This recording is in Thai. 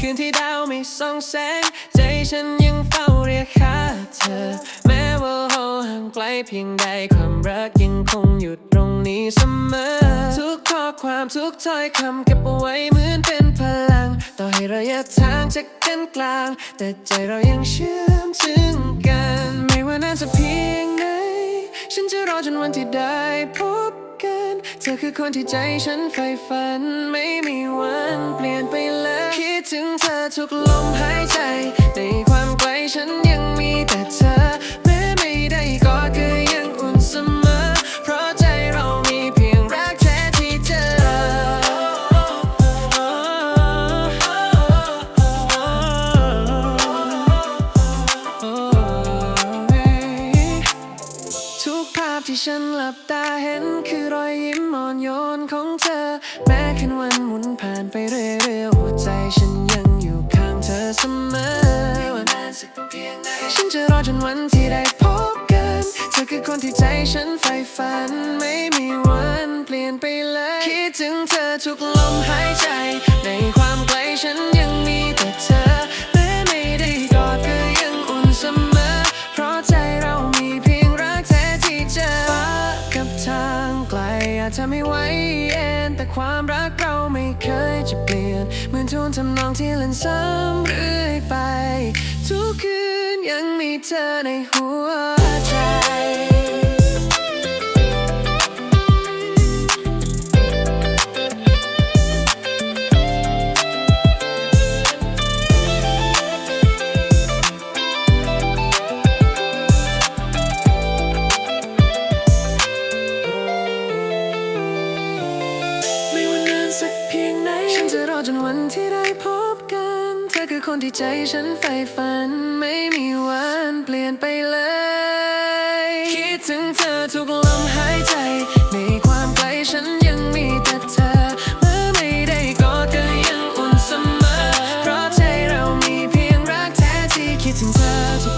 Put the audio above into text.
คืนที่ดาวไม่ส่องแสง ใจฉันยังเฝ้าเรียกหาเธอ แม้ว่าเราห่างไกลเพียงใดความรักยังคงอยู่ตรงนี้เสมอ ทุกข้อความทุกถ้อยคำเก็บเอาไว้เหมือนเป็นพลัง ต่อให้ระยะทางจากกันกลาง แต่ใจเรายังเชื่อมถึงกัน ไม่ว่านานจะเพียงไหน ฉันจะรอจนวันที่ได้พบกัน เธอคือคนที่ใจฉันใฝ่ฝันไม่มี ทุกลมหายใจ ในความไกลฉันยังมีแต่เธอ แม้ไม่ได้กอดก็ยังอุ่นเสมอ เพราะใจเรามีเพียงรักแท้ที่เจอ ทุกภาพที่ฉันหลับตาเห็นคือรอยยิ้มอ่อนโยนของเธอ แม้คืนวันหมุนผ่านไปเรื่อยๆ ฉันจะรอจนวันที่ได้พบกันเธอคือคนที่ใจฉันใฝ่ฝัน ไม่มีวันเปลี่ยนไปเลย คิดถึงเธอทุกลมหายใจ ในความไกลฉันยังมีแต่เธอแม้ไม่ได้กอดก็ยังอุ่นเสมอ เพราะใจเรามีเพียงรักแท้ที่เจอฟ้ากับทางไกลอาจจะไม่ไหวเอ็นแต่ความรักเราไม่เคยจะเปลี่ยน เหมือนทูนทำนองที่เล่นซ้ำ เธอในหัวใจไม่ว่านานสักเพียงไหน ฉันจะรอจนวันที่ได้พบกัน คือคนที่ใจฉันใฝ่ฝัน ไม่มีวันเปลี่ยนไปเลย คิดถึงเธอทุกลมหายใจ ในความไกลฉันยังมีแต่เธอ เมื่อไม่ได้กอดก็ยังอุ่นเสมอ เพราะใจเรามีเพียงรักแท้ที่คิดถึงเธอทุก